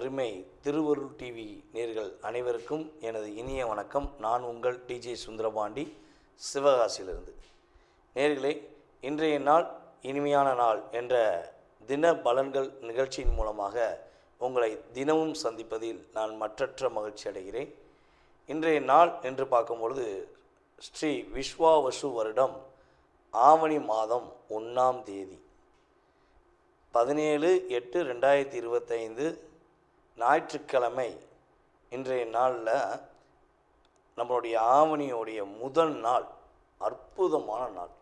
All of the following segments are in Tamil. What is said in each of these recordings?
அருமை திருவருள் டிவி நேர்கள் அனைவருக்கும் எனது இனிய வணக்கம். நான் உங்கள் டிஜே சுந்தரபாண்டி சிவகாசியிலிருந்து. நேர்களே இன்றைய நாள் இனிமையான நாள் என்ற தின பலன்கள் நிகழ்ச்சியின் மூலமாக உங்களை தினமும் சந்திப்பதில் நான் மற்றற்ற மகிழ்ச்சி அடைகிறேன். இன்றைய நாள் என்று பார்க்கும்பொழுது ஸ்ரீ விஸ்வாவசு வருடம் ஆவணி மாதம் ஒன்றாம் தேதி. பதினேழு எட்டு ரெண்டாயிரத்தி இருபத்தைந்து ஞாயிற்றுக்கிழமை இன்றைய நாளில் நம்மளுடைய ஆவணியோடைய முதல் நாள் அற்புதமான நாள்.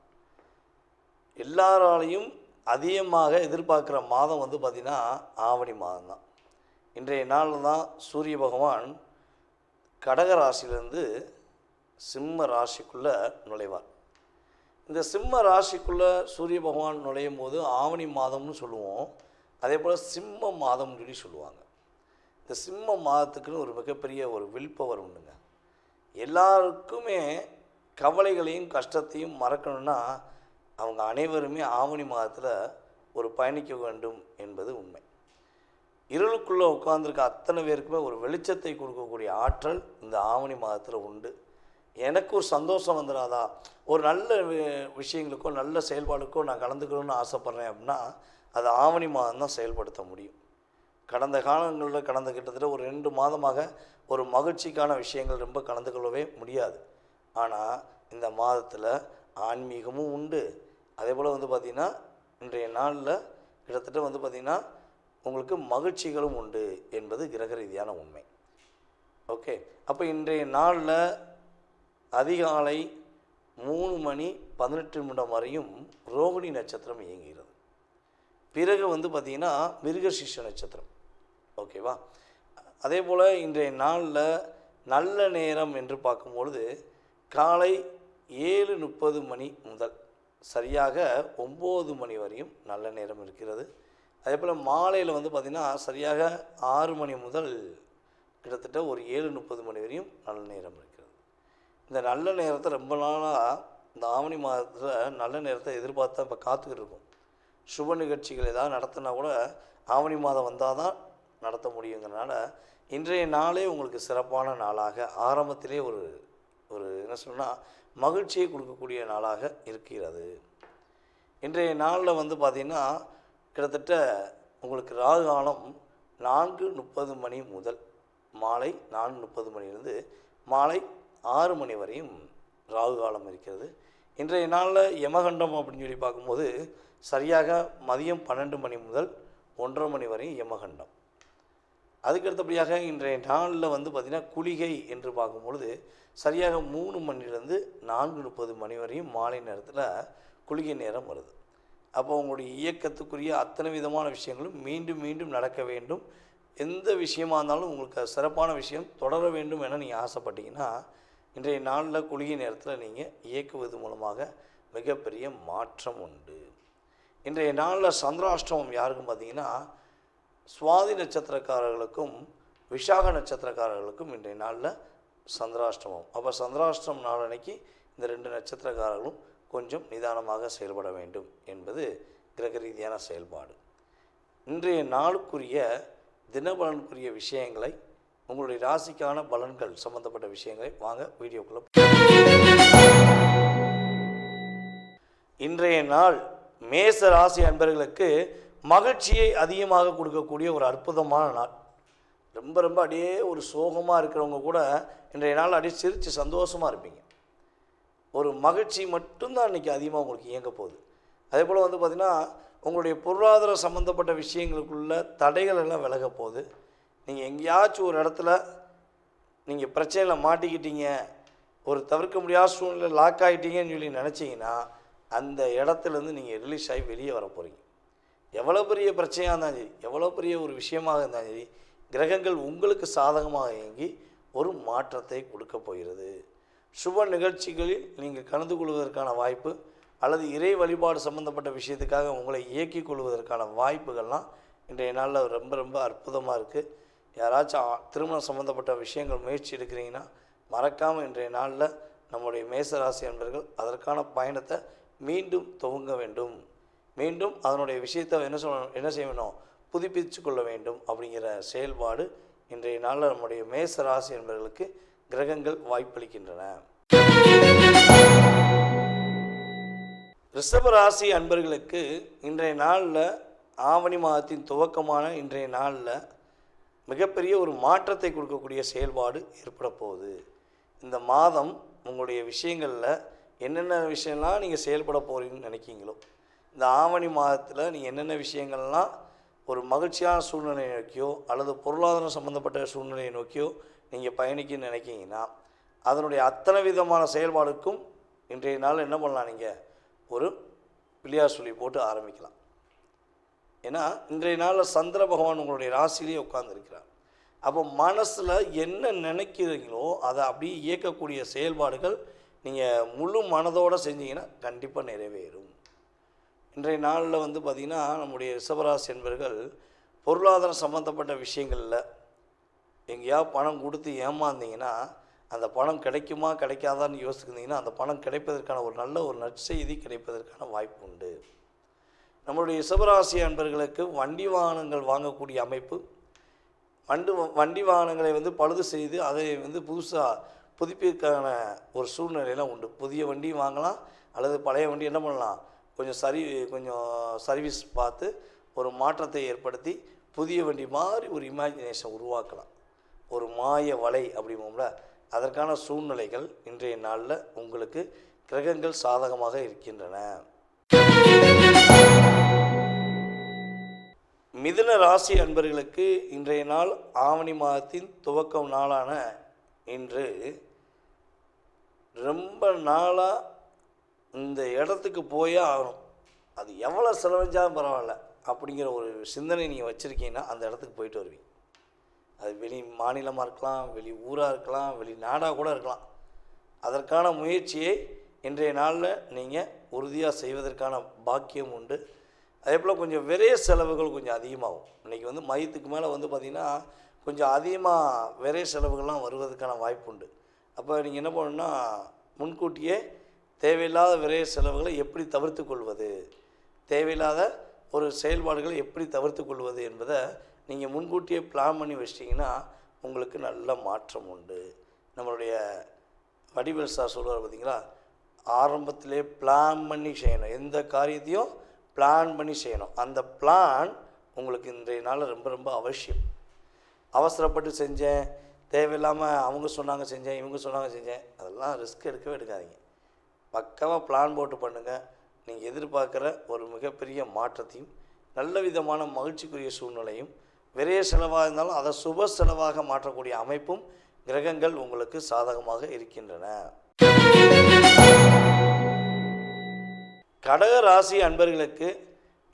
எல்லாராலையும் அதிகமாக எதிர்பார்க்குற மாதம் வந்து பார்த்திங்கன்னா ஆவணி மாதம் தான் இன்றைய நாளில் தான் சூரிய பகவான் கடக ராசியிலேருந்து சிம்ம ராசிக்குள்ளே நுழைவார். இந்த சிம்ம ராசிக்குள்ளே சூரிய பகவான் நுழையும் போது ஆவணி மாதம்னு சொல்லுவோம். அதே போல் சிம்ம மாதம்னு சொல்லி சொல்லுவாங்க. இந்த சிம்ம மாதத்துக்குன்னு ஒரு மிகப்பெரிய ஒரு வில்பவர் உண்டுங்க. எல்லாருக்குமே கவலைகளையும் கஷ்டத்தையும் மறக்கணும்னா அவங்க அனைவருமே ஆவணி மாதத்தில் ஒரு பயணிக்க வேண்டும் என்பது உண்மை. இருளுக்குள்ளே உட்காந்துருக்க அத்தனை பேருக்குமே ஒரு வெளிச்சத்தை கொடுக்கக்கூடிய ஆற்றல் இந்த ஆவணி மாதத்தில் உண்டு. எனக்கு ஒரு சந்தோஷம் வந்துடாதா ஒரு நல்ல விஷயங்களுக்கோ நல்ல செயல்பாடுக்கோ நான் கலந்துக்கணும்னு ஆசைப்பட்றேன் அப்படின்னா அது ஆவணி மாதம் தான் செயல்படுத்த முடியும். கடந்த காலங்களில் கடந்த கிட்டத்தட்ட ஒரு ரெண்டு மாதமாக ஒரு மகிழ்ச்சிக்கான விஷயங்கள் ரொம்ப கலந்து கொள்ளவே முடியாது. ஆனால் இந்த மாதத்தில் ஆன்மீகமும் உண்டு. அதே போல் வந்து பார்த்திங்கன்னா இன்றைய நாளில் கிட்டத்தட்ட வந்து பார்த்திங்கன்னா உங்களுக்கு மகிழ்ச்சிகளும் உண்டு என்பது கிரக ரீதியான உண்மை. ஓகே. அப்போ இன்றைய நாளில் அதிகாலை மூணு மணி பதினெட்டு நிமிடம் வரையும் ரோகிணி நட்சத்திரம் இயங்குகிறது. பிறகு வந்து பார்த்திங்கன்னா மிருகசீஷ நட்சத்திரம். ஓகேவா? அதே போல் இன்றைய நாளில் நல்ல நேரம் என்று பார்க்கும்பொழுது காலை ஏழு முப்பது மணி முதல் சரியாக ஒம்பது மணி வரையும் நல்ல நேரம் இருக்கிறது. அதே போல் மாலையில் வந்து பார்த்திங்கன்னா சரியாக ஆறு மணி முதல் கிட்டத்தட்ட ஒரு ஏழு முப்பது மணி வரையும் நல்ல நேரம் இருக்கிறது. இந்த நல்ல நேரத்தை ரொம்ப நாளாக இந்த ஆவணி மாதத்தில் நல்ல நேரத்தை எதிர்பார்த்து இப்போ காத்துக்கிட்டு இருக்கோம். சுப நிகழ்ச்சிகள் ஏதாவது நடத்தினா கூட ஆவணி மாதம் வந்தால் தான் நடத்த முடியுங்கிறனால இன்றைய நாளே உங்களுக்கு சிறப்பான நாளாக ஆரம்பத்திலே ஒரு ஒரு என்ன சொன்னால் மகிழ்ச்சியை கொடுக்கக்கூடிய நாளாக இருக்கிறது. இன்றைய நாளில் வந்து பார்த்திங்கன்னா கிட்டத்தட்ட உங்களுக்கு ராகு காலம் நான்கு முப்பது மணி முதல் மாலை நான்கு முப்பது மணியிலிருந்து மாலை ஆறு மணி வரையும் ராகு காலம் இருக்கிறது. இன்றைய நாளில் யமகண்டம் அப்படின்னு சொல்லி பார்க்கும்போது சரியாக மதியம் பன்னெண்டு மணி முதல் ஒன்றரை மணி வரையும் யமகண்டம். அதுக்கடுத்தபடியாக இன்றைய நாளில் வந்து பார்த்திங்கன்னா குளிகை என்று பார்க்கும்பொழுது சரியாக மூணு மணிலேருந்து நான்கு முப்பது மணி வரையும் மாலை நேரத்தில் குளிகை நேரம் வருது. அப்போ உங்களுடைய இயக்கத்துக்குரிய அத்தனை விதமான விஷயங்களும் மீண்டும் மீண்டும் நடக்க வேண்டும். எந்த விஷயமா இருந்தாலும் உங்களுக்கு சிறப்பான விஷயம் தொடர வேண்டும் என நீங்கள் ஆசைப்பட்டீங்கன்னா இன்றைய நாளில் குளிகை நேரத்தில் நீங்கள் இயக்குவது மூலமாக மிகப்பெரிய மாற்றம் உண்டு. இன்றைய நாளில் சந்திராஷ்டமம் யாருக்கும் பார்த்தீங்கன்னா சுவாதி நட்சத்திரக்காரர்களுக்கும் விஷாக நட்சத்திரக்காரர்களுக்கும் இன்றைய நாளில் சந்திராஷ்டமம். அப்போ சந்திராஷ்டிரம் நாளன்னைக்கு இந்த ரெண்டு நட்சத்திரக்காரர்களும் கொஞ்சம் நிதானமாக செயல்பட வேண்டும் என்பது கிரக ரீதியான செயல்பாடு. இன்றைய நாளுக்குரிய தினபலனுக்குரிய விஷயங்களை உங்களுடைய ராசிக்கான பலன்கள் சம்பந்தப்பட்ட விஷயங்களை வாங்க வீடியோக்குள்ளே இன்றைய நாள் மேச ராசி அன்பர்களுக்கு மகிழ்ச்சியை அதிகமாக கொடுக்கக்கூடிய ஒரு அற்புதமான நாள். ரொம்ப ரொம்ப அப்படியே ஒரு சோகமாக இருக்கிறவங்க கூட இன்றைய நாள் அப்படியே சிரித்து சந்தோஷமாக இருப்பீங்க. ஒரு மகிழ்ச்சி மட்டும்தான் இன்றைக்கி அதிகமாக உங்களுக்கு இயங்க போகுது. அதே போல் வந்து பார்த்திங்கன்னா உங்களுடைய பொருளாதார சம்மந்தப்பட்ட விஷயங்களுக்குள்ள தடைகள் எல்லாம் விலக போகுது. நீங்கள் எங்கேயாச்சும் ஒரு இடத்துல நீங்கள் பிரச்சனையில் மாட்டிக்கிட்டீங்க ஒரு தவிர்க்க முடியாத சூழ்நிலை லாக் ஆகிட்டீங்கன்னு சொல்லி நினச்சிங்கன்னா அந்த இடத்துலேருந்து நீங்கள் ரிலீஸ் ஆகி வெளியே வர போகிறீங்க எவ்வளோ பெரிய பிரச்சனையாக இருந்தாலும் சரி எவ்வளோ பெரிய ஒரு விஷயமாக இருந்தாலும் சரி கிரகங்கள் உங்களுக்கு சாதகமாக இயங்கி ஒரு மாற்றத்தை கொடுக்க போகிறது. சுப நிகழ்ச்சிகளில் நீங்கள் கலந்து கொள்வதற்கான வாய்ப்பு அல்லது இறை வழிபாடு சம்பந்தப்பட்ட விஷயத்துக்காக உங்களை இயக்கிக் கொள்வதற்கான வாய்ப்புகள்லாம் இன்றைய நாளில் ரொம்ப ரொம்ப அற்புதமாக இருக்குது யாராச்சும் திருமணம் சம்மந்தப்பட்ட விஷயங்கள் முயற்சி எடுக்கிறீங்கன்னா மறக்காமல் இன்றைய நாளில் நம்முடைய மேசராசி அன்பர்கள் அதற்கான பயணத்தை மீண்டும் துவங்க வேண்டும். மீண்டும் அதனுடைய விஷயத்தை என்ன சொல்லணும் என்ன செய்ய வேணும் கொள்ள வேண்டும் அப்படிங்கிற செயல்பாடு இன்றைய நாளில் நம்முடைய மேச ராசி என்பவர்களுக்கு கிரகங்கள் வாய்ப்பளிக்கின்றன. ரிஷப ராசி அன்பர்களுக்கு இன்றைய நாளில் ஆவணி மாதத்தின் துவக்கமான இன்றைய நாளில் மிகப்பெரிய ஒரு மாற்றத்தை கொடுக்கக்கூடிய செயல்பாடு ஏற்பட போகுது. இந்த மாதம் உங்களுடைய விஷயங்களில் என்னென்ன விஷயம்லாம் நீங்கள் செயல்பட போகிறீங்கன்னு நினைக்கிங்களோ இந்த ஆவணி மாதத்தில் நீங்கள் என்னென்ன விஷயங்கள்லாம் ஒரு மகிழ்ச்சியான சூழ்நிலையை நோக்கியோ அல்லது பொருளாதாரம் சம்மந்தப்பட்ட சூழ்நிலையை நோக்கியோ நீங்கள் பயணிக்க நினைக்கிங்கன்னா அதனுடைய அத்தனை விதமான செயல்பாடுக்கும் இன்றைய நாள் என்ன பண்ணலாம் நீங்கள் ஒரு பிள்ளையார் சொல்லி போட்டு ஆரம்பிக்கலாம். ஏன்னா இன்றைய நாளில் சந்திர பகவான் உங்களுடைய ராசிலேயே உட்கார்ந்துருக்கிறார். அப்போ மனசில் என்ன நினைக்கிறீங்களோ அதை அப்படியே இயக்கக்கூடிய செயல்பாடுகள் நீங்கள் முழு மனதோடு செஞ்சீங்கன்னா கண்டிப்பாக நிறைவேறும். இன்றைய நாளில் வந்து பார்த்திங்கன்னா நம்முடைய ரிஷபராசி என்பர்கள் பொருளாதாரம் சம்மந்தப்பட்ட விஷயங்களில் எங்கேயாவது பணம் கொடுத்து ஏமாந்தீங்கன்னா அந்த பணம் கிடைக்குமா கிடைக்காதான்னு யோசிச்சிருந்தீங்கன்னா அந்த பணம் கிடைப்பதற்கான ஒரு நல்ல ஒரு நற்செய்தி கிடைப்பதற்கான வாய்ப்பு உண்டு. நம்மளுடைய சிவராசி அன்பர்களுக்கு வண்டி வாகனங்கள் வாங்கக்கூடிய அமைப்பு வண்டு வண்டி வாகனங்களை வந்து பழுது செய்து அதை வந்து புதுசாக புதுப்பிற்கான ஒரு சூழ்நிலையெல்லாம் உண்டு. புதிய வண்டி வாங்கலாம் அல்லது பழைய வண்டி என்ன பண்ணலாம் கொஞ்சம் சரி கொஞ்சம் சர்வீஸ் பார்த்து ஒரு மாற்றத்தை ஏற்படுத்தி புதிய வண்டி மாதிரி ஒரு இமேஜினேஷன் உருவாக்கலாம். ஒரு மாய வலை அப்படிம்போம்ல அதற்கான சூழ்நிலைகள் இன்றைய நாளில் உங்களுக்கு கிரகங்கள் சாதகமாக இருக்கின்றன. மிதுன ராசி அன்பர்களுக்கு இன்றைய நாள் ஆவணி மாதத்தின் துவக்கம் நாளான இன்று ரொம்ப நாளாக இந்த இடத்துக்கு போயே ஆகணும். அது எவ்வளோ செலவழிஞ்சாலும் பரவாயில்ல. அப்படிங்கிற ஒரு சிந்தனை நீங்கள் வச்சுருக்கீங்கன்னா அந்த இடத்துக்கு போயிட்டு வருவீங்க. அது வெளி மாநிலமாக இருக்கலாம் வெளி ஊராக இருக்கலாம் வெளி நாடாக கூட இருக்கலாம். அதற்கான முயற்சியை இன்றைய நாளில் நீங்கள் உறுதியாக செய்வதற்கான பாக்கியம் உண்டு. அதே போல் கொஞ்சம் விரைய செலவுகள் கொஞ்சம் அதிகமாகும். இன்றைக்கி வந்து மையத்துக்கு மேலே வந்து பார்த்திங்கன்னா கொஞ்சம் அதிகமாக விரைய செலவுகள்லாம் வருவதற்கான வாய்ப்பு உண்டு. அப்போ நீங்கள் என்ன பண்ணணும்னா முன்கூட்டியே தேவையில்லாத விரைய செலவுகளை எப்படி தவிர்த்து கொள்வது? தேவையில்லாத ஒரு செயல்பாடுகளை எப்படி தவிர்த்து கொள்வது என்பதை நீங்கள் முன்கூட்டியே பிளான் பண்ணி வச்சிட்டிங்கன்னா உங்களுக்கு நல்ல மாற்றம் உண்டு. நம்மளுடைய வடிவேல் சார் சொல்லுவார் பார்த்திங்களா ஆரம்பத்திலே பிளான் பண்ணி செய்யணும். எந்த காரியத்தையும் பிளான் பண்ணி செய்யணும். அந்த பிளான் உங்களுக்கு இன்றைய நாள் ரொம்ப ரொம்ப அவசியம். அவசரப்பட்டு செஞ்சேன். தேவையில்லாமல் அவங்க சொன்னாங்க செஞ்சேன் இவங்க சொன்னாங்க செஞ்சேன். அதெல்லாம் ரிஸ்க் எடுக்கவே எடுக்காதீங்க. பக்காவாக பிளான் போட்டு பண்ணுங்கள் நீங்கள் எதிர்பார்க்குற ஒரு மிகப்பெரிய மாற்றத்தையும் நல்ல விதமான மகிழ்ச்சிக்குரிய சூழ்நிலையும் விரைய செலவாக இருந்தாலும் அதை சுப செலவாக மாற்றக்கூடிய அமைப்பும் கிரகங்கள் உங்களுக்கு சாதகமாக இருக்கின்றன. கடக ராசி அன்பர்களுக்கு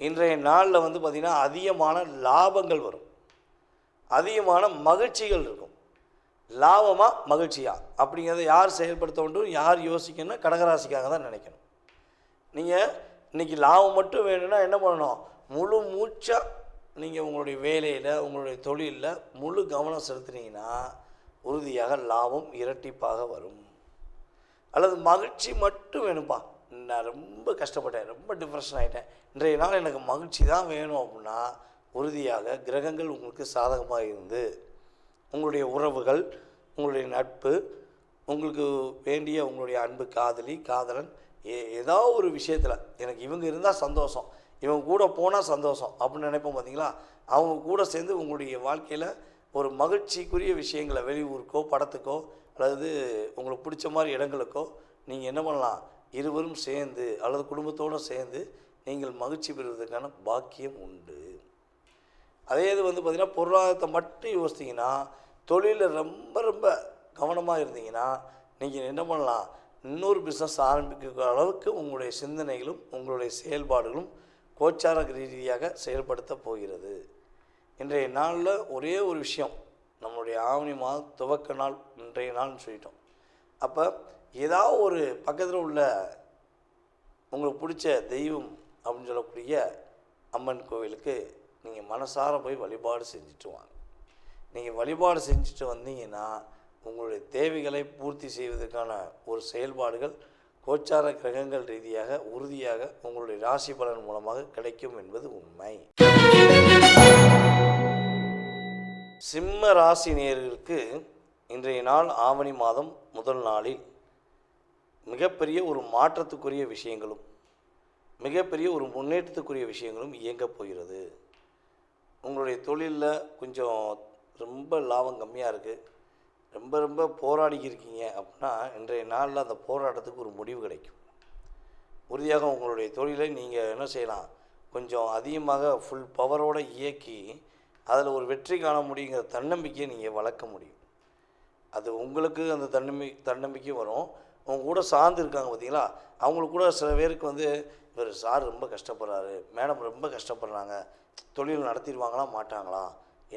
இன்றைய நாளில் வந்து பார்த்திங்கன்னா அதிகமான லாபங்கள் வரும். அதிகமான மகிழ்ச்சிகள் இருக்கும். லாபமா மகிழ்ச்சியா? அப்படிங்கிறத யார் செயல்படுத்த வேண்டும் யார் யோசிக்கணும்னா கடகராசிக்காக தான் நினைக்கணும். நீங்கள் இன்றைக்கி லாபம் மட்டும் வேணும்னா என்ன பண்ணணும்? முழு மூச்சாக நீங்கள் உங்களுடைய வேலையில் உங்களுடைய தொழிலில் முழு கவனம் செலுத்துனீங்கன்னா உறுதியாக லாபம் இரட்டிப்பாக வரும். அல்லது மகிழ்ச்சி மட்டும் வேணும்ப்பா. நான் ரொம்ப கஷ்டப்பட்டேன் ரொம்ப டிப்ரெஷன் ஆகிட்டேன் இன்றைய நாள் எனக்கு மகிழ்ச்சி தான் வேணும் அப்படின்னா உறுதியாக கிரகங்கள் உங்களுக்கு சாதகமாக இருந்து உங்களுடைய உறவுகள் உங்களுடைய நட்பு உங்களுக்கு வேண்டிய உங்களுடைய அன்பு காதலி காதலன் ஏ ஏதோ ஒரு விஷயத்தில் எனக்கு இவங்க இருந்தால் சந்தோஷம் இவங்க கூட போனால் சந்தோஷம் அப்படின்னு நினைப்போம் பார்த்தீங்களா அவங்க கூட சேர்ந்து உங்களுடைய வாழ்க்கையில் ஒரு மகிழ்ச்சிக்குரிய விஷயங்களை வெளியூருக்கோ படத்துக்கோ அல்லது உங்களுக்கு பிடிச்ச மாதிரி இடங்களுக்கோ நீங்கள் என்ன பண்ணலாம்? இருவரும் சேர்ந்து அல்லது குடும்பத்தோடு சேர்ந்து நீங்கள் மகிழ்ச்சி பெறுவதற்கான பாக்கியம் உண்டு. அதே இது வந்து பார்த்திங்கன்னா பொருளாதாரத்தை மட்டும் யோசித்தீங்கன்னா தொழிலில் ரொம்ப ரொம்ப கவனமாக இருந்தீங்கன்னா நீங்கள் என்ன பண்ணலாம்? இன்னொரு பிஸ்னஸ் ஆரம்பிக்கிற அளவுக்கு உங்களுடைய சிந்தனைகளும் உங்களுடைய செயல்பாடுகளும் கோச்சார ரீதியாக செயல்படுத்த போகிறது. இன்றைய நாளில் ஒரே ஒரு விஷயம் நம்மளுடைய ஆவணி மாதம் துவக்க நாள் இன்றைய நாள்னு சொல்லிட்டோம். அப்போ ஏதாவது ஒரு பக்கத்தில் உள்ள உங்களுக்கு பிடிச்ச தெய்வம் அப்படின்னு சொல்லக்கூடிய அம்மன் கோவிலுக்கு நீங்கள் மனசார போய் வழிபாடு செஞ்சுட்டு வாங்க. நீங்கள் வழிபாடு செஞ்சுட்டு வந்தீங்கன்னா உங்களுடைய தேவைகளை பூர்த்தி செய்வதற்கான ஒரு செயல்பாடுகள் கோச்சார கிரகங்கள் ரீதியாக உறுதியாக உங்களுடைய ராசி பலன் மூலமாக கிடைக்கும் என்பது உண்மை. சிம்ம ராசி நேர்களுக்கு இன்றைய நாள் ஆவணி மாதம் முதல் நாளில் மிகப்பெரிய ஒரு மாற்றத்துக்குரிய விஷயங்களும் மிகப்பெரிய ஒரு முன்னேற்றத்துக்குரிய விஷயங்களும் இயங்கப் போகிறது. உங்களுடைய தொழிலில் கொஞ்சம் ரொம்ப லாபம் கம்மியாக இருக்குது ரொம்ப ரொம்ப போராடிக்கிருக்கீங்க அப்படின்னா இன்றைய நாளில் அந்த போராட்டத்துக்கு ஒரு முடிவு கிடைக்கும். உறுதியாக உங்களுடைய தொழிலை நீங்கள் என்ன செய்யலாம்? கொஞ்சம் அதிகமாக ஃபுல் பவரோடு இயக்கி அதில் ஒரு வெற்றி காண முடியுங்கிற தன்னம்பிக்கையை நீங்கள் வளர்க்க முடியும். அது உங்களுக்கு அந்த தன்னம்பி தன்னம்பிக்கையும் வரும். உங்க கூட சார்ந்து இருக்காங்க பார்த்தீங்களா அவங்களுக்கு கூட சில பேருக்கு வந்து இவர் சார் ரொம்ப கஷ்டப்படுறாரு மேடம் ரொம்ப கஷ்டப்படுறாங்க தொழில் நடத்திடுவாங்களா மாட்டாங்களா?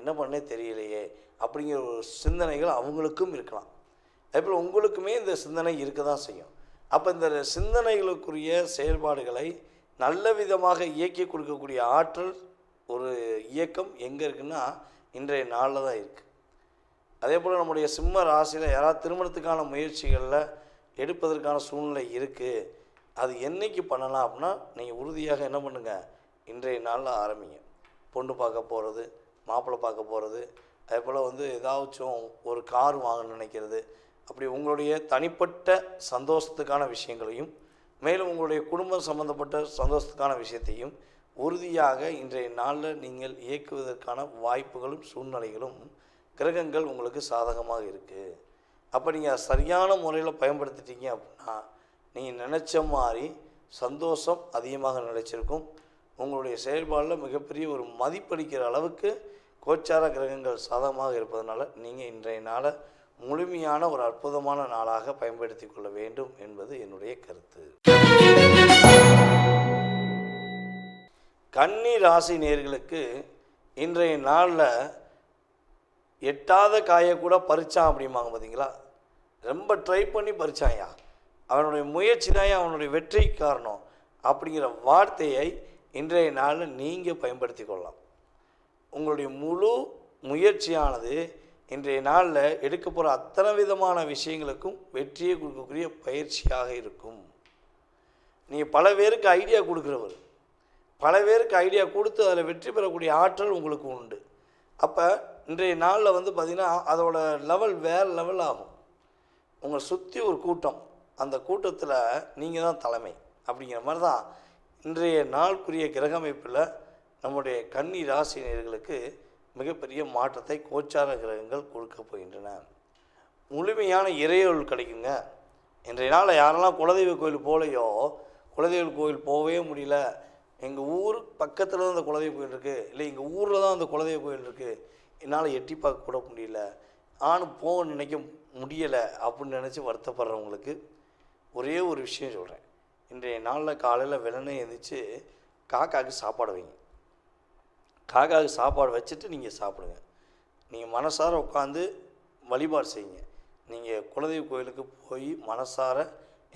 என்ன பண்ணே தெரியலையே? அப்படிங்கிற ஒரு சிந்தனைகள் அவங்களுக்கும் இருக்கலாம். அதேபோல் உங்களுக்குமே இந்த சிந்தனை இருக்க தான் செய்யும். அப்போ இந்த சிந்தனைகளுக்குரிய செயல்பாடுகளை நல்ல விதமாக இயக்கி கொடுக்கக்கூடிய ஆற்றல் ஒரு இயக்கம் எங்கே இருக்குன்னா இன்றைய நாளில் தான் இருக்குது அதே போல் நம்முடைய சிம்ம ராசியில் யாராவது திருமணத்துக்கான முயற்சிகளில் எடுப்பதற்கான சூழ்நிலை இருக்குது அது என்னைக்கு பண்ணலாம் அப்படின்னா நீங்கள் உறுதியாக என்ன பண்ணுங்கள் இன்றைய நாளில் ஆரம்பிங்க. பொண்ணு பார்க்க போகிறது மாப்பிள்ளை பார்க்க போகிறது அதே போல் வந்து ஏதாச்சும் ஒரு கார் வாங்க நினைக்கிறது. அப்படி உங்களுடைய தனிப்பட்ட சந்தோஷத்துக்கான விஷயங்களையும் மேலும் உங்களுடைய குடும்பம் சம்பந்தப்பட்ட சந்தோஷத்துக்கான விஷயத்தையும் உறுதியாக இன்றைய நாளில் நீங்கள் இயக்குவதற்கான வாய்ப்புகளும் சூழ்நிலைகளும் கிரகங்கள் உங்களுக்கு சாதகமாக இருக்குது அப்போ நீங்கள் சரியான முறையில் பயன்படுத்திட்டீங்க அப்படின்னா நீங்கள் நினச்ச மாதிரி சந்தோஷம் அதிகமாக நிலைச்சிருக்கும். உங்களுடைய செயல்பாடில் மிகப்பெரிய ஒரு மதிப்பளிக்கிற அளவுக்கு கோச்சார கிரகங்கள் சாதகமாக இருப்பதனால நீங்கள் இன்றைய நாளை முழுமையான ஒரு அற்புதமான நாளாக பயன்படுத்தி கொள்ள வேண்டும் என்பது என்னுடைய கருத்து. கன்னி ராசி நேர்களுக்கு இன்றைய நாளில் எட்டாத காயை கூட பறிச்சான் அப்படிம்பாங்க பார்த்தீங்களா ரொம்ப ட்ரை பண்ணி பறித்தாயா அவனுடைய முயற்சி தான் அவனுடைய வெற்றி காரணம் அப்படிங்கிற வார்த்தையை இன்றைய நாளில் நீங்கள் பயன்படுத்தி கொள்ளலாம். உங்களுடைய முழு முயற்சியானது இன்றைய நாளில் எடுக்க போகிற அத்தனை விதமான விஷயங்களுக்கும் வெற்றியை கொடுக்கக்கூடிய பயிற்சியாக இருக்கும். நீங்கள் பல பேருக்கு ஐடியா கொடுக்குறவர். பல பேருக்கு ஐடியா கொடுத்து அதில் வெற்றி பெறக்கூடிய ஆற்றல் உங்களுக்கு உண்டு. அப்போ இன்றைய நாளில் வந்து பார்த்திங்கன்னா அதோட லெவல் வேறு லெவல் ஆகும். உங்களை சுற்றி ஒரு கூட்டம். அந்த கூட்டத்தில் நீங்கள் தான் தலைமை. அப்படிங்கிற மாதிரி தான் இன்றைய நாளுக்குரிய கிரக அமைப்பில் நம்முடைய கன்னி ராசினியர்களுக்கு மிகப்பெரிய மாற்றத்தை கோச்சார கிரகங்கள் கொடுக்க போகின்றன. முழுமையான இறையொருள் கிடைக்குங்க. இன்றைய நாளில் யாரெல்லாம் குலதெய்வ கோயில் போகலையோ குலதெய்வ கோயில் போகவே முடியல. எங்கள் ஊர் பக்கத்தில் தான் அந்த குலதெய்வ கோயில் இருக்குது இல்லை எங்கள் ஊரில் தான் அந்த குலதெய்வ கோயில் இருக்குது என்னால் எட்டி பார்க்க கூட முடியல. நானும் போக நினைக்க முடியலை அப்படின்னு நினச்சி வருத்தப்படுறவங்களுக்கு ஒரே ஒரு விஷயம் சொல்கிறேன் இன்றைய நாளில் காலையில் வெள்ளனே எழுந்திரிச்சு காக்காவுக்கு சாப்பாடு வைங்க. காக்காவுக்கு சாப்பாடு வச்சுட்டு நீங்கள் சாப்பிடுங்க. நீங்கள் மனசார உட்காந்து வழிபாடு செய்யுங்க. நீங்கள் குலதெய்வ கோயிலுக்கு போய் மனசார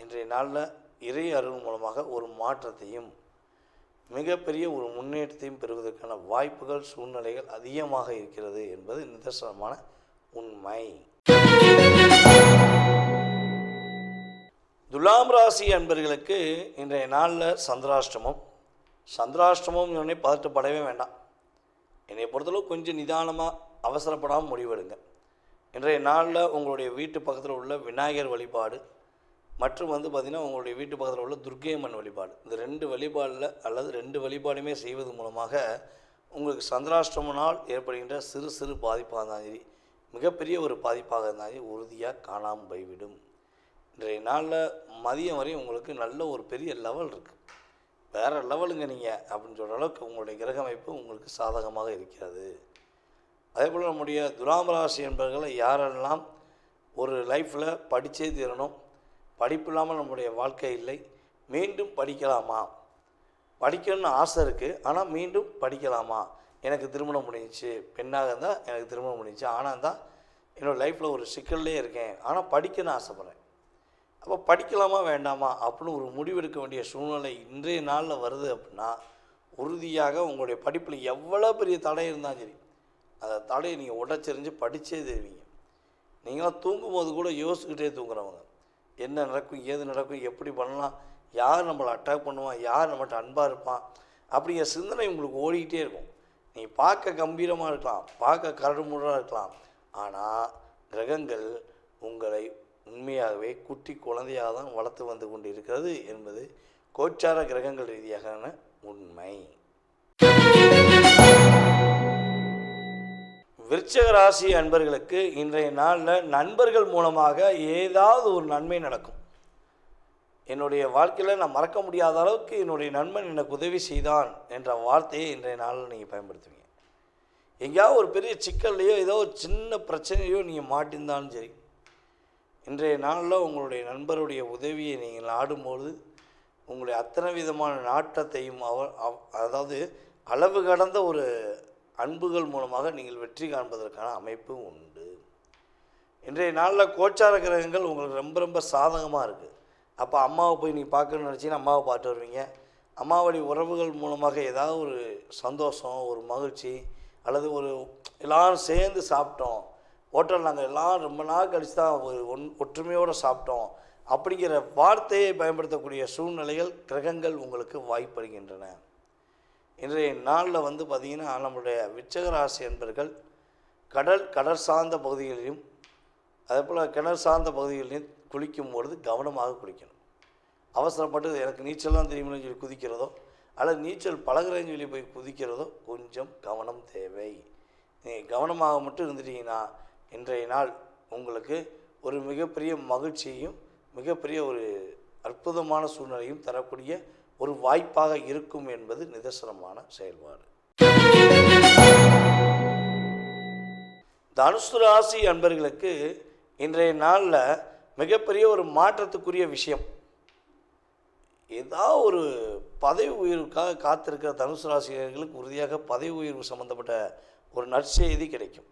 இன்றைய நாளில் இறை அருள் மூலமாக ஒரு மாற்றத்தையும் மிகப்பெரிய ஒரு முன்னேற்றத்தையும் பெறுவதற்கான வாய்ப்புகள் சூழ்நிலைகள் அதிகமாக இருக்கிறது என்பது நிதர்சனமான உண்மை. துலாம் ராசி அன்பர்களுக்கு இன்றைய நாளில் சந்திராஷ்டமம். சந்திராஷ்டமம் உடனே பதட்டப்படவே வேண்டாம். என்னை பொறுத்தளவு கொஞ்சம் நிதானமாக அவசரப்படாமல் முடிவெடுங்க. இன்றைய நாளில் உங்களுடைய வீட்டு பக்கத்தில் உள்ள விநாயகர் வழிபாடு மற்றும் வந்து பார்த்திங்கன்னா உங்களுடைய வீட்டு பக்கத்தில் உள்ள துர்க்கையம்மன் வழிபாடு. இந்த ரெண்டு வழிபாடில் அல்லது ரெண்டு வழிபாடுமே செய்வது மூலமாக உங்களுக்கு சந்திராஷ்டமனால் ஏற்படுகின்ற சிறு சிறு பாதிப்பாக இருந்தாலும் மிகப்பெரிய ஒரு பாதிப்பாக இருந்தாலும் உறுதியாக காணாமல் போய்விடும். இன்றைய நாளில் மதியம் வரையும் உங்களுக்கு நல்ல ஒரு பெரிய லெவல் இருக்குது வேறு லெவலுங்க நீங்கள் அப்படின்னு சொல்கிற அளவுக்கு உங்களுடைய கிரக அமைப்பு உங்களுக்கு சாதகமாக இருக்கிறது. அதே போல் நம்முடைய துராமராசி என்பவர்களை யாரெல்லாம் ஒரு லைஃப்பில் படித்தே தீரணும் படிப்பு இல்லாமல் நம்முடைய வாழ்க்கை இல்லை மீண்டும் படிக்கலாமா? படிக்கணும்னு ஆசை இருக்குது ஆனால் மீண்டும் படிக்கலாமா? எனக்கு திருமணம் முடிஞ்சிச்சு பெண்ணாக இருந்தால் எனக்கு திருமணம் முடிஞ்சிச்சு ஆனால் தான் என்னோடய லைஃப்பில் ஒரு சிக்கல்லே இருக்கேன் ஆனால் படிக்கணும்னு ஆசைப்பட்றேன். அப்போ படிக்கலாமா வேண்டாமா அப்படின்னு ஒரு முடிவெடுக்க வேண்டிய சூழ்நிலை இன்றைய நாளில் வருது அப்படின்னா உறுதியாக உங்களுடைய படிப்பில் எவ்வளோ பெரிய தடை இருந்தாலும் சரி அந்த தடையை நீங்கள் உடச்செறிஞ்சு படித்தே தெரிவிங்க. நீங்களாம் தூங்கும்போது கூட யோசிச்சுக்கிட்டே தூங்குறவங்க. என்ன நடக்கும் ஏது நடக்கும் எப்படி பண்ணலாம் யார் நம்மளை அட்டாக் பண்ணுவான் யார் நம்மகிட்ட அன்பாக இருப்பான் அப்படிங்கிற சிந்தனை உங்களுக்கு ஓடிக்கிட்டே இருக்கும். நீ பார்க்க கம்பீரமாக இருக்கலாம் பார்க்க கரடுமுரடாக இருக்கலாம். ஆனால் கிரகங்கள் உங்களை உண்மையாகவே குட்டி குழந்தையாக தான் வளர்த்து வந்து கொண்டு இருக்கிறது என்பது கோச்சார கிரகங்கள் ரீதியான உண்மை. விருச்சக ராசி அன்பர்களுக்கு இன்றைய நாளில் நண்பர்கள் மூலமாக ஏதாவது ஒரு நன்மை நடக்கும். என்னுடைய வாழ்க்கையில் நான் மறக்க முடியாத அளவுக்கு என்னுடைய நண்பன் எனக்கு உதவி செய்தான் என்ற வார்த்தையை இன்றைய நாளில் நீங்கள் பயன்படுத்துவீங்க. எங்கேயாவது ஒரு பெரிய சிக்கல்லையோ ஏதோ ஒரு சின்ன பிரச்சனையோ நீங்கள் மாட்டிருந்தாலும் சரி இன்றைய நாளில் உங்களுடைய நண்பருடைய உதவியை நீங்கள் நாடும்போது உங்களுடைய அத்தனை விதமான நாட்டத்தையும் அவர் அவ்- அதாவது அளவு கடந்த ஒரு அன்புகள் மூலமாக நீங்கள் வெற்றி காண்பதற்கான அமைப்பு உண்டு. இன்றைய நாளில் கோச்சார கிரகங்கள் உங்களுக்கு ரொம்ப ரொம்ப சாதகமாக இருக்குது அப்போ அம்மாவை போய் நீங்கள் பார்க்கணும்னு நினச்சிங்கன்னா அம்மாவை பார்த்து வருவீங்க. அம்மாவடி உறவுகள் மூலமாக ஏதாவது ஒரு சந்தோஷம் ஒரு மகிழ்ச்சி அல்லது ஒரு எல்லாரும் சேர்ந்து சாப்பிட்டோம் ஹோட்டல் நாங்கள் எல்லாம் ரொம்ப நாள் கழிச்சு தான் ஒரு ஒன் ஒற்றுமையோடு சாப்பிட்டோம். அப்படிங்கிற வார்த்தையை பயன்படுத்தக்கூடிய சூழ்நிலைகள் கிரகங்கள் உங்களுக்கு வாய்ப்படுகின்றன. இன்றைய நாளில் வந்து பார்த்திங்கன்னா நம்மளுடைய விச்சகராசி என்பர்கள் கடல் கடல் சார்ந்த பகுதிகளிலும் அதே போல் கிணறு சார்ந்த பகுதிகளிலும் குளிக்கும் பொழுது கவனமாக குளிக்கணும். அவசரப்பட்டு எனக்கு நீச்சல்லாம் தெரியும்னு சொல்லி குதிக்கிறதோ அல்லது நீச்சல் பழகுறேன்னு சொல்லி போய் குதிக்கிறதோ கொஞ்சம் கவனம் தேவை. நீங்கள் கவனமாக மட்டும் இருந்துட்டீங்கன்னா இன்றைய நாள் உங்களுக்கு ஒரு மிகப்பெரிய மகிழ்ச்சியையும் மிகப்பெரிய ஒரு அற்புதமான சூழ்நிலையும் தரக்கூடிய ஒரு வாய்ப்பாக இருக்கும் என்பது நிதர்சனமான செயல்பாடு. தனுசு ராசி அன்பர்களுக்கு இன்றைய நாளில் மிகப்பெரிய ஒரு மாற்றத்துக்குரிய விஷயம். ஏதாவது ஒரு பதவி உயர்வுக்காக காத்திருக்கிற தனுசு ராசிகர்களுக்கு உறுதியாக பதவி உயர்வு சம்பந்தப்பட்ட ஒரு நற்செய்தி கிடைக்கும்.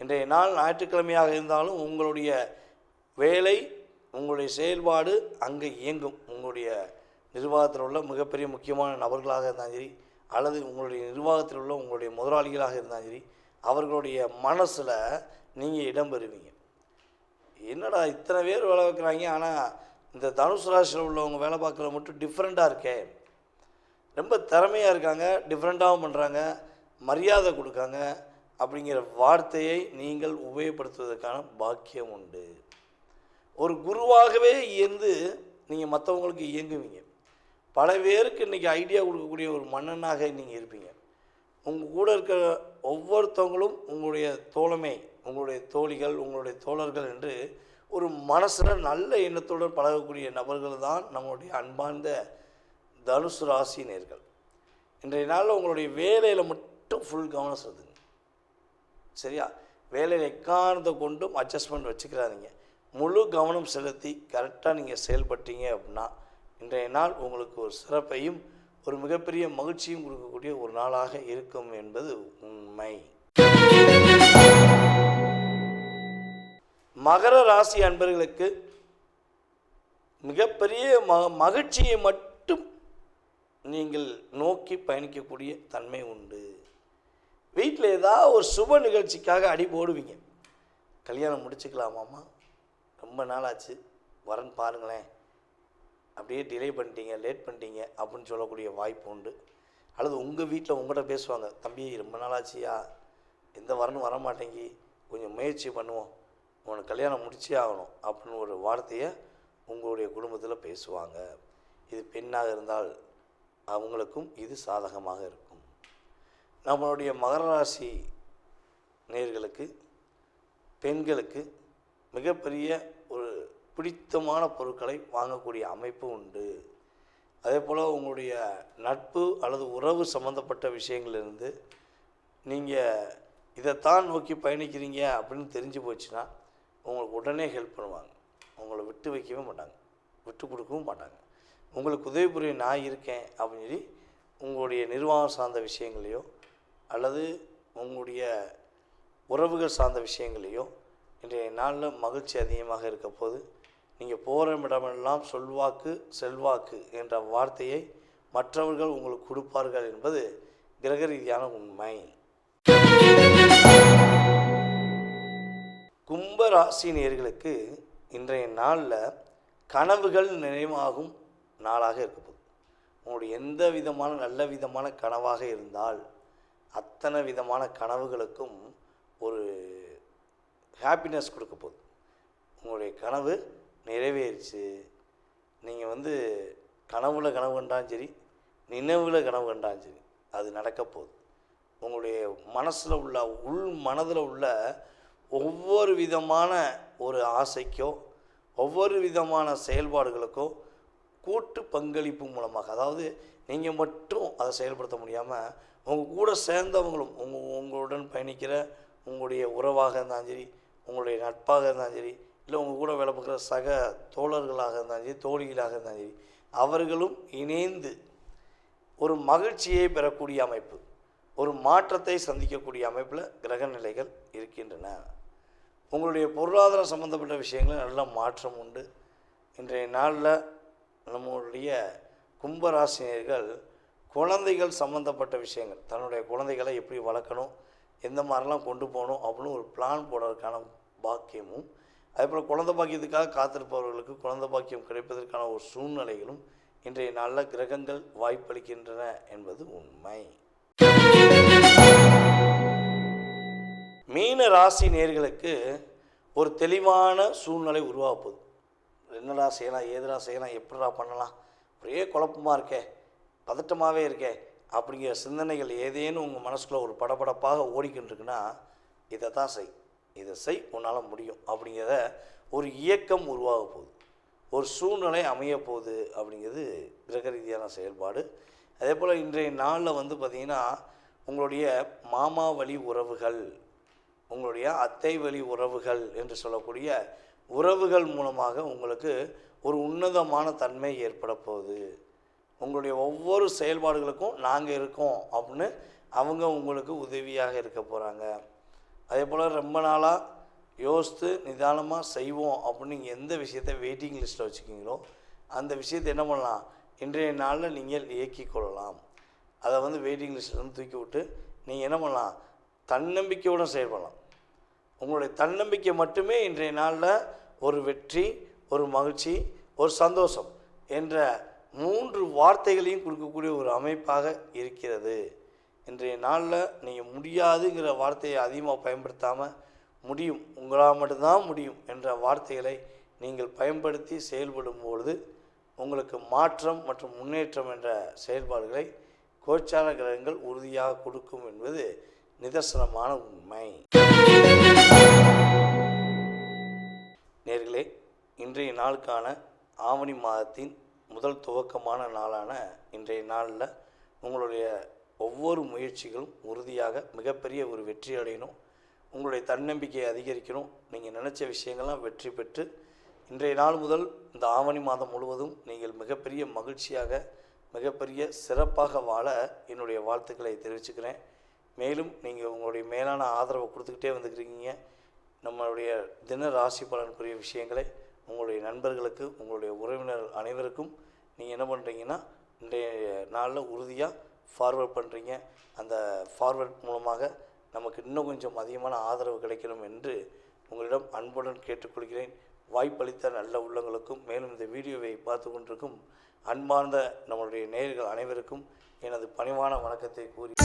இன்றைய நாள் ஞாயிற்றுக்கிழமையாக இருந்தாலும் உங்களுடைய வேலை உங்களுடைய செயல்பாடு அங்கே இயங்கும். உங்களுடைய நிர்வாகத்தில் உள்ள மிகப்பெரிய முக்கியமான நபர்களாக இருந்தாலும் சரி அல்லது உங்களுடைய நிர்வாகத்தில் உள்ள உங்களுடைய முதலாளிகளாக இருந்தாலும் சரி அவர்களுடைய மனசில் நீங்கள் இடம் பெறுவீங்க என்னடா இத்தனை பேர் வேலை வைக்கிறாங்க ஆனால் இந்த தனுசு ராசியில் உள்ளவங்க வேலை பார்க்குறது மட்டும் டிஃப்ரெண்ட்டாக இருக்கே. ரொம்ப திறமையாக இருக்காங்க டிஃப்ரெண்ட்டாகவும் பண்ணுறாங்க மரியாதை கொடுக்காங்க அப்படிங்கிற வார்த்தையை நீங்கள் உபயோகப்படுத்துவதற்கான பாக்கியம் உண்டு. ஒரு குருவாகவே இயந்து நீங்கள் மற்றவங்களுக்கு இயங்குவீங்க. பல பேருக்கு இன்றைக்கி ஐடியா கொடுக்கக்கூடிய ஒரு மன்னனாக நீங்கள் இருப்பீங்க. உங்கள் கூட இருக்கிற ஒவ்வொருத்தவங்களும் உங்களுடைய தோழமை உங்களுடைய தோழிகள் உங்களுடைய தோழர்கள் என்று ஒரு மனசில் நல்ல எண்ணத்துடன் பழகக்கூடிய நபர்கள் தான் நம்மளுடைய அன்பார்ந்த தனுசு ராசி நேர்கள் இன்றைய நாளில் உங்களுடைய வேலையில் மட்டும் ஃபுல் கவனம் செலுத்துங்க. சரியா? வேலையில் எக்காரணத்தை கொண்டும் அட்ஜஸ்ட்மெண்ட் வச்சுக்கிறாதீங்க. முழு கவனம் செலுத்தி கரெக்டாக நீங்கள் செயல்பட்டீங்க அப்படின்னா இன்றைய நாள் உங்களுக்கு ஒரு சிறப்பையும் ஒரு மிகப்பெரிய மகிழ்ச்சியும் கொடுக்கக்கூடிய ஒரு நாளாக இருக்கும் என்பது உண்மை. மகர ராசி அன்பர்களுக்கு மிகப்பெரிய ம மகிழ்ச்சியை மட்டும் நீங்கள் நோக்கி பயணிக்கக்கூடிய தன்மை உண்டு. வீட்டில் ஏதாவது ஒரு சுப நிகழ்ச்சிக்காக அடி போடுவீங்க. கல்யாணம் முடிச்சுக்கலாமாம்மா? ரொம்ப நாள் ஆச்சு பாருங்களேன். அப்படியே டிலே பண்ணிட்டீங்க லேட் பண்ணிட்டீங்க அப்படின்னு சொல்லக்கூடிய வாய்ப்பு உண்டு. அல்லது உங்கள் வீட்டில் உங்கள்கிட்ட பேசுவாங்க தம்பி ரொம்ப நாள் ஆச்சியா எந்த வரணும் வர மாட்டேங்கி கொஞ்சம் முயற்சி பண்ணுவோம். உனக்கு கல்யாணம் முடிச்சே ஆகணும். அப்படின்னு ஒரு வார்த்தையை உங்களுடைய குடும்பத்தில் பேசுவாங்க. இது பெண்ணாக இருந்தால் அவங்களுக்கும் இது சாதகமாக இருக்கும். நம்மளுடைய மகர ராசி நேர்களுக்கு பெண்களுக்கு மிகப்பெரிய ஒரு பிடித்தமான பொருட்களை வாங்கக்கூடிய அமைப்பு உண்டு. அதே போல் உங்களுடைய நட்பு அல்லது உறவு சம்மந்தப்பட்ட விஷயங்கள்லேருந்து நீங்கள் இதைத்தான் நோக்கி பயணிக்கிறீங்க அப்படின்னு தெரிஞ்சு போச்சுன்னா உங்களுக்கு உடனே ஹெல்ப் பண்ணுவாங்க. உங்களை விட்டு வைக்கவே மாட்டாங்க. விட்டு கொடுக்கவும் மாட்டாங்க. உங்களுக்கு உதவி புரிய நான் இருக்கேன் அப்படின்னு சொல்லி உங்களுடைய நிர்வாகம் சார்ந்த விஷயங்களையோ அல்லது உங்களுடைய உறவுகள் சார்ந்த விஷயங்களையோ இன்றைய நாளில் மகிழ்ச்சி அதிகமாக இருக்க போது நீங்கள் போகிற இடமெல்லாம் சொல்வாக்கு செல்வாக்கு என்ற வார்த்தையை மற்றவர்கள் உங்களுக்கு கொடுப்பார்கள் என்பது கிரக ரீதியான உண்மை. கும்ப ராசி நேர்களுக்கு இன்றைய நாளில் கனவுகள் நினைவாகும் நாளாக இருக்க போகுது உங்களுடைய எந்த விதமான நல்ல விதமான கனவாக இருந்தால் அத்தனை விதமான கனவுகளுக்கும் ஒரு ஹாப்பினஸ் கொடுக்க போகுது. உங்களுடைய கனவு நிறைவேறிச்சு. நீங்கள் வந்து கனவுல கனவு கண்டாலும் சரி நினைவில் கனவு கண்டாலும் சரி அது நடக்க போகுது. உங்களுடைய மனசில் உள்ள உள் மனதில் உள்ள ஒவ்வொரு விதமான ஒரு ஆசைக்கோ ஒவ்வொரு விதமான செயல்பாடுகளுக்கோ கூட்டு பங்களிப்பு மூலமாக அதாவது நீங்கள் மட்டும் அதை செயல்படுத்த முடியாமல் உங்கள் கூட சேர்ந்தவங்களும் உங்கள் உங்களுடன் பயணிக்கிற உங்களுடைய உறவாக இருந்தாலும் சரி உங்களுடைய நட்பாக இருந்தாலும் சரி இல்லை உங்கள் கூட வேலை பார்க்குற சக தோழர்களாக இருந்தாலும் சரி தோழிகளாக இருந்தாலும் சரி அவர்களும் இணைந்து ஒரு மகிழ்ச்சியை பெறக்கூடிய அமைப்பு ஒரு மாற்றத்தை சந்திக்கக்கூடிய அமைப்பில் கிரக நிலைகள் இருக்கின்றன. உங்களுடைய பொருளாதாரம் சம்பந்தப்பட்ட விஷயங்களில் நல்ல மாற்றம் உண்டு. இன்றைய நாளில் நம்மளுடைய கும்பராசினியர்கள் குழந்தைகள் சம்மந்தப்பட்ட விஷயங்கள் தன்னுடைய குழந்தைகளை எப்படி வளர்க்கணும் எந்த மாதிரிலாம் கொண்டு போகணும் அப்படின்னு ஒரு பிளான் போடுறதுக்கான பாக்கியமும் அதேபோல் குழந்தை பாக்கியத்துக்காக காத்திருப்பவர்களுக்கு குழந்தை பாக்கியம் கிடைப்பதற்கான ஒரு சூழ்நிலைகளும் இன்றைய நாளில் கிரகங்கள் வாய்ப்பளிக்கின்றன என்பது உண்மை. மீன ராசி நேர்களுக்கு ஒரு தெளிவான சூழ்நிலை உருவாக போகுது. என்னடா செய்யலாம் ஏதுடா செய்யலாம் எப்படிடா பண்ணலாம்? ஒரே குழப்பமாக இருக்கே பதட்டமாகவே இருக்கே அப்படிங்கிற சிந்தனைகள் ஏதேனும் உங்கள் மனசுக்குள்ள ஒரு படபடப்பாக ஓடிக்கிட்டு இருக்குன்னா இதை தான் செய் இதை செய் உன்னால் முடியும் அப்படிங்கிறத ஒரு இயக்கம் உருவாக போகுது. ஒரு சூழ்நிலை அமைய போகுது அப்படிங்கிறது கிரக ரீதியான செயல்பாடு. அதே போல் இன்றைய நாளில் வந்து பார்த்திங்கன்னா உங்களுடைய மாமா வழி உறவுகள் உங்களுடைய அத்தை வழி உறவுகள் என்று சொல்லக்கூடிய உறவுகள் மூலமாக உங்களுக்கு ஒரு உன்னதமான தன்மை ஏற்பட போகுது. உங்களுடைய ஒவ்வொரு செயல்பாடுகளுக்கும் நாங்கள் இருக்கோம் அப்படின்னு அவங்க உங்களுக்கு உதவியாக இருக்க போகிறாங்க அதே போல் ரொம்ப நாளாக யோசித்து நிதானமாக செய்வோம் அப்படின்னு நீங்கள் எந்த விஷயத்தை வெயிட்டிங் லிஸ்ட்டில் வச்சுக்கிங்களோ அந்த விஷயத்தை என்ன பண்ணலாம்? இன்றைய நாளில் நீங்கள் இயக்கிக் கொள்ளலாம். அதை வந்து வெயிட்டிங் லிஸ்ட்லேருந்து தூக்கி விட்டு நீங்கள் என்ன பண்ணலாம்? தன்னம்பிக்கையோடு செயல்படலாம். உங்களுடைய தன்னம்பிக்கை மட்டுமே இன்றைய நாளில் ஒரு வெற்றி ஒரு மகிழ்ச்சி ஒரு சந்தோஷம் என்ற மூன்று வார்த்தைகளையும் கொடுக்கக்கூடிய ஒரு அமைப்பாக இருக்கிறது. இன்றைய நாளில் நீங்கள் முடியாதுங்கிற வார்த்தையை அதிகமாக பயன்படுத்தாமல் முடியும் உங்களால் மட்டும்தான் முடியும் என்ற வார்த்தைகளை நீங்கள் பயன்படுத்தி செயல்படும் பொழுது உங்களுக்கு மாற்றம் மற்றும் முன்னேற்றம் என்ற செயல்பாடுகளை கோச்சார கிரகங்கள் உறுதியாக கொடுக்கும் என்பது நிதர்சனமான உண்மை. நேர்களே இன்றைய நாளுக்கான ஆவணி மாதத்தின் முதல் துவக்கமான நாளான இன்றைய நாளில் உங்களுடைய ஒவ்வொரு முயற்சிகளும் உறுதியாக மிகப்பெரிய ஒரு வெற்றி அடையணும். உங்களுடைய தன்னம்பிக்கையை அதிகரிக்கணும். நீங்கள் நினச்ச விஷயங்கள்லாம் வெற்றி பெற்று இன்றைய நாள் முதல் இந்த ஆவணி மாதம் முழுவதும் நீங்கள் மிகப்பெரிய மகிழ்ச்சியாக மிகப்பெரிய சிறப்பாக வாழ என்னுடைய வாழ்த்துக்களை தெரிவிச்சுக்கிறேன். மேலும் நீங்கள் உங்களுடைய மேலான ஆதரவை கொடுத்துக்கிட்டே வந்துக்கிறீங்க நம்மளுடைய தின ராசி பலனுக்குரிய விஷயங்களை உங்களுடைய நண்பர்களுக்கு உங்களுடைய உறவினர் அனைவருக்கும் நீங்கள் என்ன பண்ணுறீங்கன்னா இன்றைய நாளில் உறுதியாக ஃபார்வர்ட் பண்ணுறீங்க அந்த ஃபார்வர்ட் மூலமாக நமக்கு இன்னும் கொஞ்சம் அதிகமான ஆதரவு கிடைக்கணும் என்று உங்களிடம் அன்புடன் கேட்டுக்கொள்கிறேன். வாய்ப்பளித்த நல்ல உள்ளங்களுக்கும் மேலும் இந்த வீடியோவை பார்த்து கொண்டிருக்கும் அன்பார்ந்த நம்மளுடைய நேயர்கள் அனைவருக்கும் எனது பணிவான வணக்கத்தை கூறி